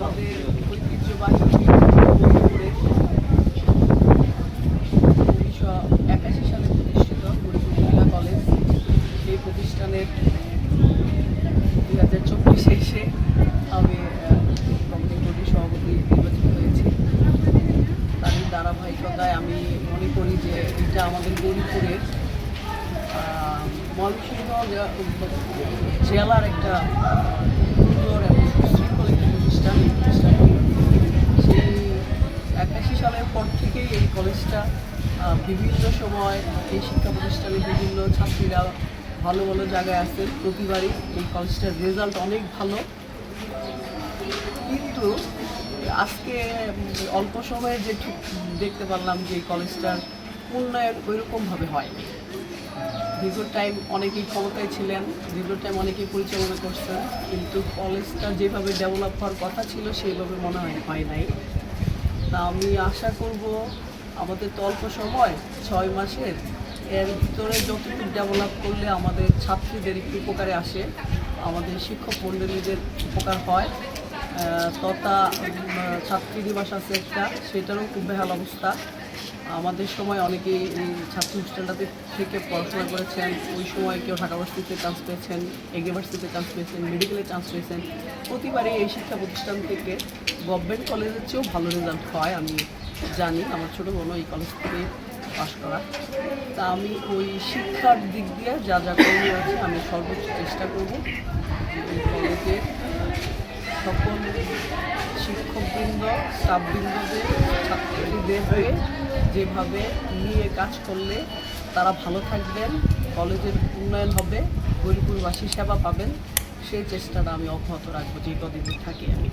আমাদের ঐতিহ্যবাহী উনিশশো একাশি সালে প্রতিষ্ঠিত ফরিদপুর মহিলা কলেজ সেই প্রতিষ্ঠানের দুই হাজার চব্বিশে এসে আমি কমিটি সভাপতি নির্বাচিত হয়েছি তারই ধারাবাহিকতায় আমি মনে করি যে এটা আমাদের গরিপুরের ময়মনসিংহ জেলার একটা সুন্দর থেকেই এই কলেজটা বিভিন্ন সময় এই শিক্ষা প্রতিষ্ঠানে বিভিন্ন ছাত্রীরা ভালো ভালো জায়গায় আছে। প্রতিবারই এই কলেজটার রেজাল্ট অনেক ভালো। কিন্তু আজকে অল্প সময়ে যে দেখতে পারলাম যে এই কলেজটার উন্নয়ন ওইরকমভাবে হয় দীর্ঘ টাইম অনেকেই ক্ষমতায় ছিলেন, দীর্ঘ টাইম অনেকেই পরিচালনা করছেন, কিন্তু কলেজটা যেভাবে ডেভেলপ হওয়ার কথা ছিল, সেইভাবে মনে হয় হয় নাই। তা আমি আশা করব আমাদের তো অল্প সময়, ছয় মাসের। এর ভিতরে যতটুকু ডেভেলপ করলে আমাদের ছাত্রীদের একটু উপকারে আসে, আমাদের শিক্ষক মণ্ডলীদের উপকার হয় তথা ছাত্রী দিবস আছে একটা, সেটারও খুব বেহাল অবস্থা। আমাদের সময় অনেকেই এই ছাত্র হোস্টেলটাতে থেকে পড়াশোনা করেছেন, ওই সময় কেউ ঢাকা ভার্সিটিতে চান্স পেয়েছেন এগে ভার্সিটিতে চান্স পেয়েছেন মেডিকেলে চান্স পেয়েছেন। প্রতিবারই এই শিক্ষা প্রতিষ্ঠান থেকে গভর্নমেন্ট কলেজের চেয়েও ভালো রেজাল্ট হয়, আমি জানি। আমার ছোটো বোনও এই কলেজ থেকে পাশ করা। তা আমি ওই শিক্ষার দিক দিয়ে যা যা করণীয় আছে আমি সর্বোচ্চ চেষ্টা করব। শিক্ষকবৃন্দ স্টাফবৃন্দদের ছাত্রীদের হয়ে যেভাবে নিয়ে কাজ করলে তারা ভালো থাকবেন, কলেজের উন্নয়ন হবে গরিপুরবাসী সেবা পাবেন সেই চেষ্টাটা আমি অব্যাহত রাখব। যে কদিন থাকি আমি।